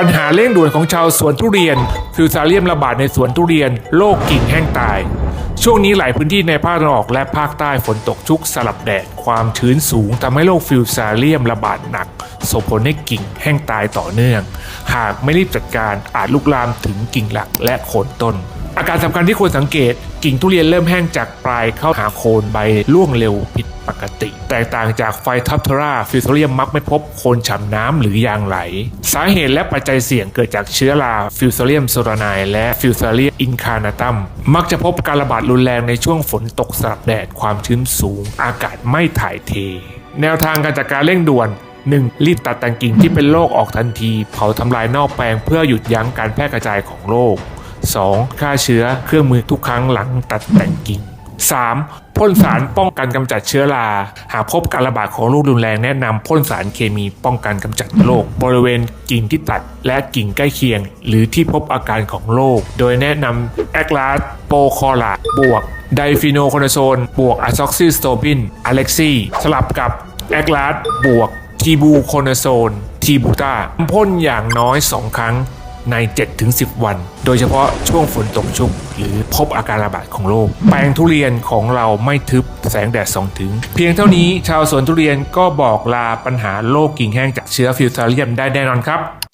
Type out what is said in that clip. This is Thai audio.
ปัญหาเร่งด่วนของชาวสวนทุเรียนฟิวซาเลียมระบาดในสวนทุเรียนโรคกิ่งแห้งตาย ช่วงนี้หลายพื้นที่ในภาคตะวันออกและภาคใต้ฝนตกชุกสลับแดด ความชื้นสูงทำให้โรคฟิวซาเลียมระบาดหนัก ส่งผลให้กิ่งแห้งตายต่อเนื่อง หากไม่รีบจัดการอาจลุกลามถึงกิ่งหลักและโคนต้นอาการสำคัญที่ควรสังเกต กิ่งทุเรียนเริ่มแห้งจากปลายเข้าหาโคนใบร่วงเร็วผิด ปกติ แตกต่างจากไฟทับทราฟิวโซเลียมมักไม่พบโคนฉ่ำน้ำหรือยางไหล สาเหตุและปัจจัยเสี่ยงเกิดจากเชื้อราฟิวโซเลียมโซรานายและฟิวโซเลียมอินคานาตัมมักจะพบการระบาดรุนแรงในช่วงฝนตกสลับแดดความชื้นสูง อากาศไม่ถ่ายเท แนวทางการจัดการเร่งด่วน 1. รีบตัดแต่งกิ่งที่เป็นโรคออกทันที เผาทำลายนอกแปลงเพื่อหยุดยั้งการแพร่กระจายของโรค 2. ฆ่าเชื้อเครื่องมือทุกครั้งหลังตัดแต่งกิ่ง 3. พ่นสารป้องกันกำจัดเชื้อรา หากพบการระบาดของโรครุนแรงแนะนำพ่นสารเคมีป้องกันกำจัดโรคบริเวณกิ่งที่ตัดและกิ่งใกล้เคียง หรือที่พบอาการของโรคโดยแนะนำแอคลาสโปคอลาบวกไดฟิโนโคนาโซนบวกอะซ็อกซิสโตบินอะเล็กซีสลับกับแอคลาสบวกทีบูโคนาโซนทีบูตาพ่นอย่างน้อย 2 ครั้ง ใน 7-10 วัน โดยเฉพาะช่วงฝนตกชุก หรือพบอาการระบาดของโรคแปลงทุเรียนของเราไม่ทึบแสงแดดส่องถึง เพียงเท่านี้ชาวสวนทุเรียนก็บอกลาปัญหาโรคกิ่งแห้งจากเชื้อฟิวซาเรียมได้แน่นอนครับ